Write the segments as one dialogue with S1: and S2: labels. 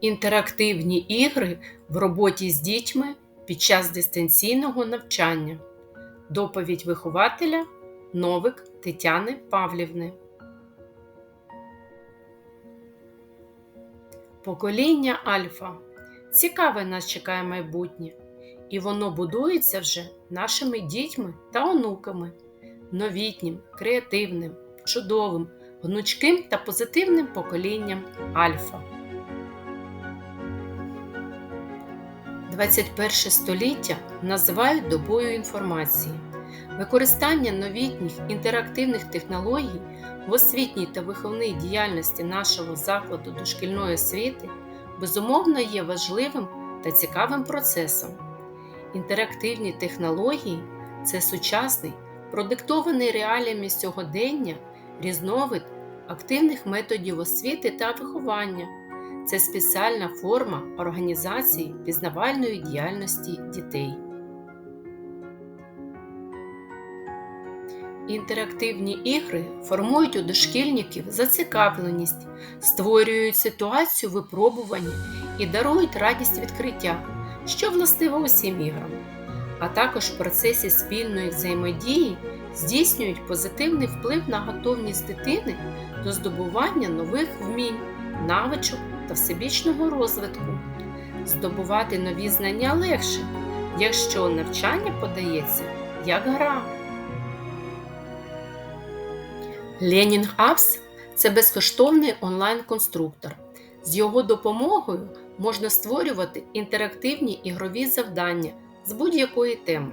S1: Інтерактивні ігри в роботі з дітьми під час дистанційного навчання. Доповідь вихователя Новик Тетяни Павлівни. Покоління Альфа. Цікаве нас чекає майбутнє, і воно будується вже нашими дітьми та онуками, новітнім, креативним, чудовим, гнучким та позитивним поколінням Альфа. 21 століття називають добою інформації. Використання новітніх інтерактивних технологій в освітній та виховній діяльності нашого закладу дошкільної освіти безумовно є важливим та цікавим процесом. Інтерактивні технології це сучасний, продиктований реаліями сьогодення, різновид активних методів освіти та виховання. Це спеціальна форма організації пізнавальної діяльності дітей. Інтерактивні ігри формують у дошкільників зацікавленість, створюють ситуацію випробування і дарують радість відкриття, що властиво усім іграм, а також в процесі спільної взаємодії здійснюють позитивний вплив на готовність дитини до здобування нових вмінь, навичок та всебічного розвитку. Здобувати нові знання легше, якщо навчання подається як гра. Ленінг Апс це безкоштовний онлайн-конструктор. З його допомогою можна створювати інтерактивні ігрові завдання з будь-якої теми.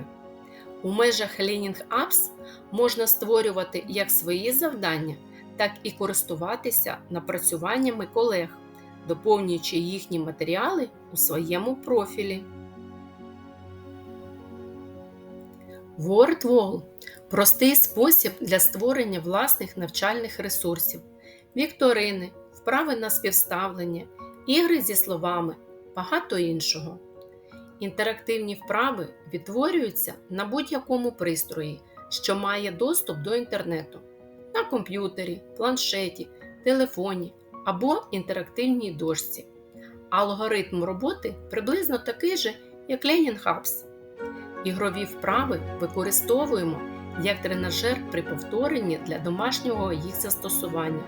S1: У межах Learning Apps можна створювати як свої завдання, так і користуватися напрацюваннями колег, доповнюючи їхні матеріали у своєму профілі. WordWall простий спосіб для створення власних навчальних ресурсів, вікторини, вправи на співставлення, ігри зі словами, багато іншого. Інтерактивні вправи відтворюються на будь-якому пристрої, що має доступ до інтернету на комп'ютері, планшеті, телефоні або інтерактивній дошці. Алгоритм роботи приблизно такий же, як Learning Hubs. Ігрові вправи використовуємо як тренажер при повторенні для домашнього їх застосування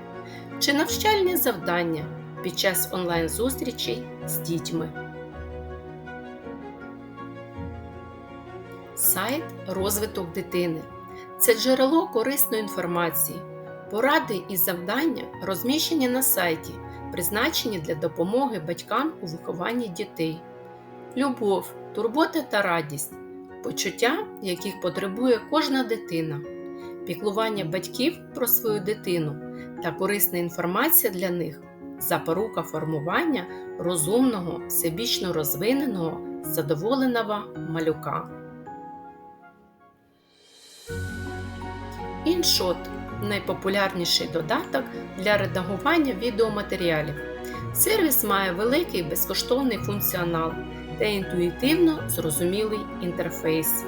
S1: чи навчальні завдання під час онлайн-зустрічей з дітьми. Сайт Розвиток дитини це джерело корисної інформації, поради і завдання розміщені на сайті, призначені для допомоги батькам у вихованні дітей. Любов, турбота та радість почуття, яких потребує кожна дитина, піклування батьків про свою дитину та корисна інформація для них запорука формування розумного, всебічно розвиненого, задоволеного малюка. Іншот найпопулярніший додаток для редагування відеоматеріалів. Сервіс має великий безкоштовний функціонал та інтуїтивно зрозумілий інтерфейс.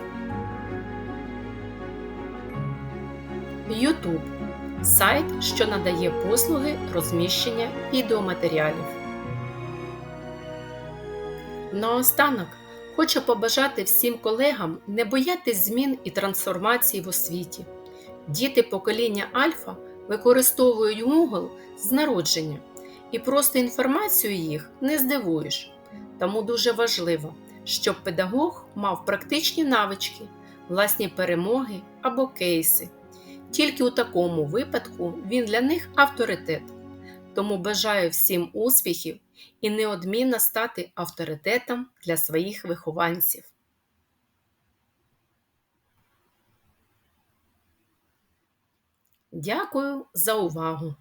S1: YouTube сайт, що надає послуги розміщення відеоматеріалів. Наостанок хочу побажати всім колегам не боятись змін і трансформацій в освіті. Діти покоління Альфа використовують Google з народження, і просто інформацію їх не здивуєш. Тому дуже важливо, щоб педагог мав практичні навички, власні перемоги або кейси. Тільки у такому випадку він для них авторитет. Тому бажаю всім успіхів і неодмінно стати авторитетом для своїх вихованців. Дякую за увагу!